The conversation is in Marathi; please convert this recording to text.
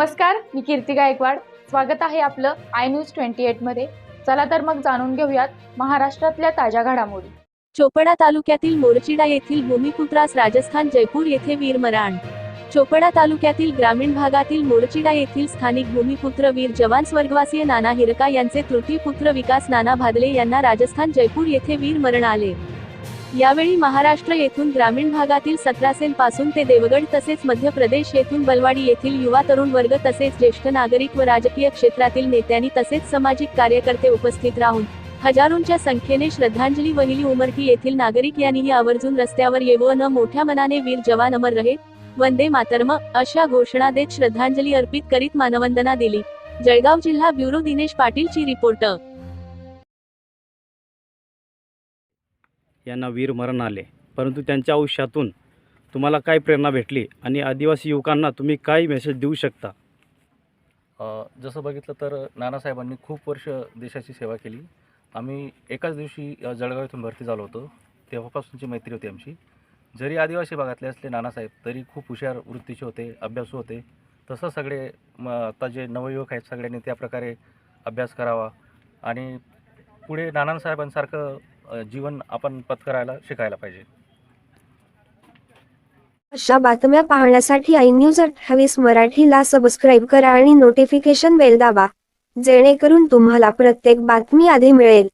नमस्कार मी कीर्ती गायकवाड. स्वागत आहे आपलं आय न्यूज ट्वेंटी एटमध्ये चला तर मग जाणून घेऊयात महाराष्ट्रातल्या ताज्या घडामोडी. चोपडा तालुक्यातील मोरचिडा येथील भूमिपुत्रास राजस्थान जयपूर येथे वीरमरण चोपडा तालुक्यातील ग्रामीण भागातील मोरचिडा येथील स्थानिक भूमिपुत्र वीर जवान स्वर्गवासीय नाना हिरका यांचे तृतीय पुत्र विकास नाना भादले यांना राजस्थान जयपूर येथे वीरमरण आले. यावेळी महाराष्ट्र येथून ग्रामीण भागातील सतरासेन पासून ते देवगड तसेच मध्य प्रदेश येथून बलवाडी येथील युवा तरुण वर्ग तसेच ज्येष्ठ नागरिक व राजकीय क्षेत्रातील नेत्यांनी तसेच सामाजिक कार्यकर्ते उपस्थित राहून हजारोंच्या संख्येने श्रद्धांजली वहिली उमरठी येथील नागरिक यांनीही आवर्जून रस्त्यावर येवो न मोठ्या मनाने वीर जवान अमर रहे वंदे मातर्म अशा घोषणा देत श्रद्धांजली अर्पित करीत मानवंदना दिली. जळगाव जिल्हा ब्युरो दिनेश पाटीलची रिपोर्टर यांना वीरमरण आले. परंतु त्यांच्या आयुष्यातून तुम्हाला काय प्रेरणा भेटली आणि आदिवासी युवकांना तुम्ही काय मेसेज देऊ शकता? जसं बघितलं तर नानासाहेबांनी खूप वर्ष देशाची सेवा केली. आम्ही एकाच दिवशी जळगाव इथून भरती झालो होतो. तेव्हापासूनची मैत्री होती आमची. जरी आदिवासी भागातले असले नानासाहेब तरी खूप हुशार वृत्तीचे होते अभ्यासू होते. तसं सगळे म आता जे नवयुवक आहेत सगळ्यांनी त्या प्रकारे अभ्यास करावा. आणि पुढे नानासाहेबांसारखं जीवन आपण पत्करायला शिकायला पाहिजे. अशा बातम्या पाहण्यासाठी आय न्यूज अठ्ठावीस मराठीला सबस्क्राईब करा आणि नोटिफिकेशन बेल दाबा जेणेकरून तुम्हाला प्रत्येक बातमी आधी मिळेल.